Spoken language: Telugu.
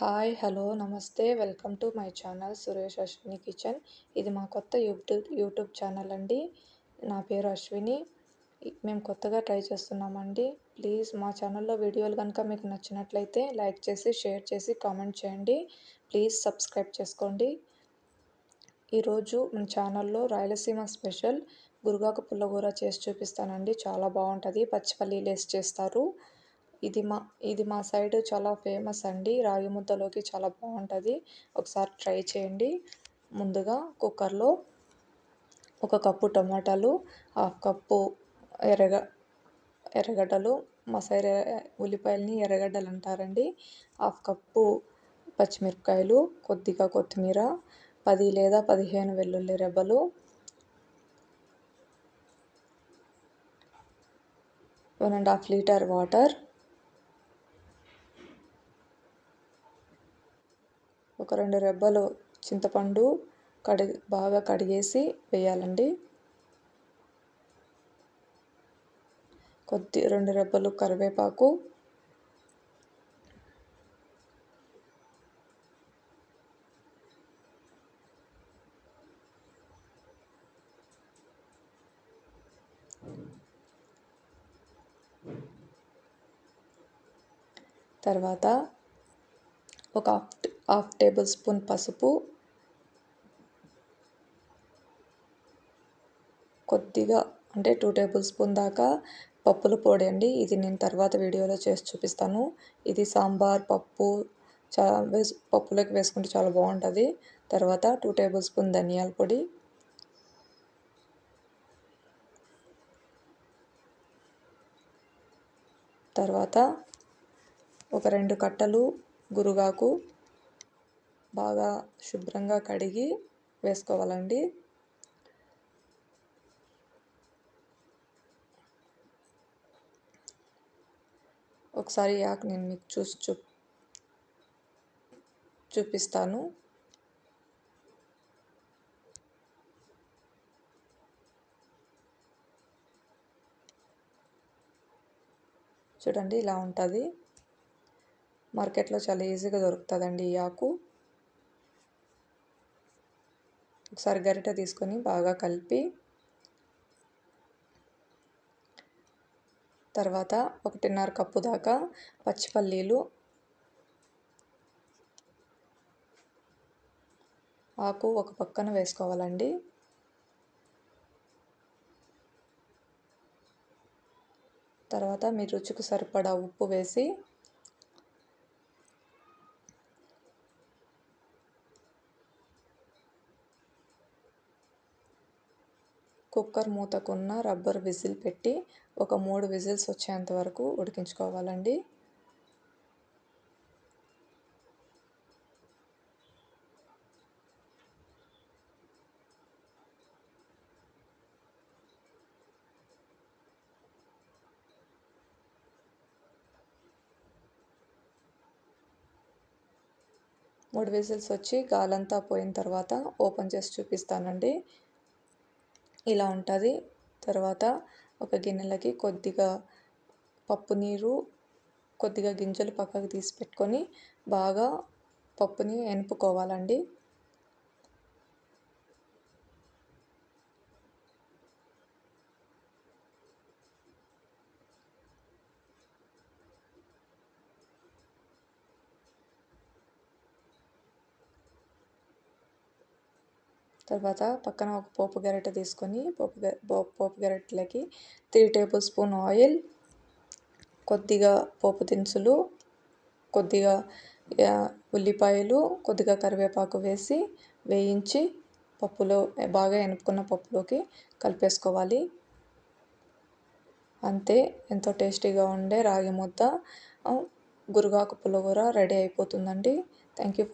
హాయ్ హలో నమస్తే. Welcome to my channel Suresh Ashwini kitchen ఇది మా కొత్త యూట్యూబ్ యూట్యూబ్ ఛానల్ అండి. నా పేరు అశ్విని మేము కొత్తగా ట్రై చేస్తున్నామండి. ప్లీజ్ మా ఛానల్లో వీడియోలు కనుక మీకు నచ్చినట్లయితే లైక్ చేసి షేర్ చేసి కామెంట్ చేయండి. ప్లీజ్ సబ్స్క్రైబ్ చేసుకోండి. ఈరోజు మన ఛానల్లో రాయలసీమ స్పెషల్ గురుగాకు పుల్లగూర చేసి చూపిస్తానండి. చాలా బాగుంటుంది. పచ్చిపల్లీలు వేసి చేస్తారు. ఇది మా ఇది మా సైడ్ చాలా ఫేమస్ అండి. రాగి ముద్దలోకి చాలా బాగుంటుంది. ఒకసారి ట్రై చేయండి. ముందుగా కుక్కర్లో ఒక కప్పు టమాటాలు హాఫ్ కప్పు ఎర్రగ ఎర్రగడ్డలు మా సైడ్ ఉల్లిపాయలని ఎర్రగడ్డలు అంటారండి. హాఫ్ కప్పు పచ్చిమిరపకాయలు కొద్దిగా కొత్తిమీర పది లేదా పదిహేను వెల్లుల్లి రెబ్బలు one and half litre water ఒక రెండు రెబ్బలు చింతపండు కడిగి బాగా కడిగేసి వేయాలండి. కొద్ది రెండు రెబ్బలు కరివేపాకు. తర్వాత ఒక హాఫ్ టేబుల్ స్పూన్ పసుపు. కొద్దిగా అంటే టూ టేబుల్ స్పూన్ దాకా పప్పుల పొడి అండి. ఇది నేను తర్వాత వీడియోలో చేసి చూపిస్తాను. ఇది సాంబార్ పప్పు చా వేసు పప్పులోకి వేసుకుంటే చాలా బాగుంటుంది. తర్వాత టూ టేబుల్ స్పూన్ ధనియాల పొడి. తర్వాత ఒక రెండు కట్టలు గురుగాకు. బాగా శుభ్రంగా కడిగి వేసుకోవాలండి. ఒకసారి యాక్ నేను మీకు చూసి చూ చూపిస్తాను. చూడండి ఇలా ఉంటుంది. మార్కెట్లో చాలా ఈజీగా దొరుకుతుందండి ఈ ఆకు. ఒకసారి గరిటె తీసుకొని బాగా కలిపి తర్వాత ఒకటిన్నర కప్పు దాకా పచ్చిపల్లీలు ఆకు ఒక పక్కన వేసుకోవాలండి. తర్వాత మీ రుచికి సరిపడా ఉప్పు వేసి కుక్కర్ మూతకున్న రబ్బర్ విజిల్ పెట్టి ఒక మూడు విజిల్స్ వచ్చేంత వరకు ఉడికించుకోవాలండి. మూడు విజిల్స్ వచ్చి గాలంతా పోయిన తర్వాత ఓపెన్ చేసి చూపిస్తానండి. ఇలా ఉంటుంది. తర్వాత ఒక గిన్నెలకి కొద్దిగా పప్పు నీరు కొద్దిగా గింజలు పక్కకు తీసి పెట్టుకొని బాగా పప్పుని ఎనుపుకోవాలండి. తర్వాత పక్కన ఒక పోపు గరిటె తీసుకొని పోపు పోపు గరిటెలకి త్రీ టేబుల్ స్పూన్ ఆయిల్ కొద్దిగా పోపు దినుసులు కొద్దిగా ఉల్లిపాయలు కొద్దిగా కరివేపాకు వేసి వేయించి పప్పులో బాగా ఎనుపుకున్న పప్పులోకి కలిపేసుకోవాలి. అంతే ఎంతో టేస్టీగా ఉండే రాగి ముద్ద. గురుగాకు పుల్లగూర రెడీ అయిపోతుందండి. Thank you.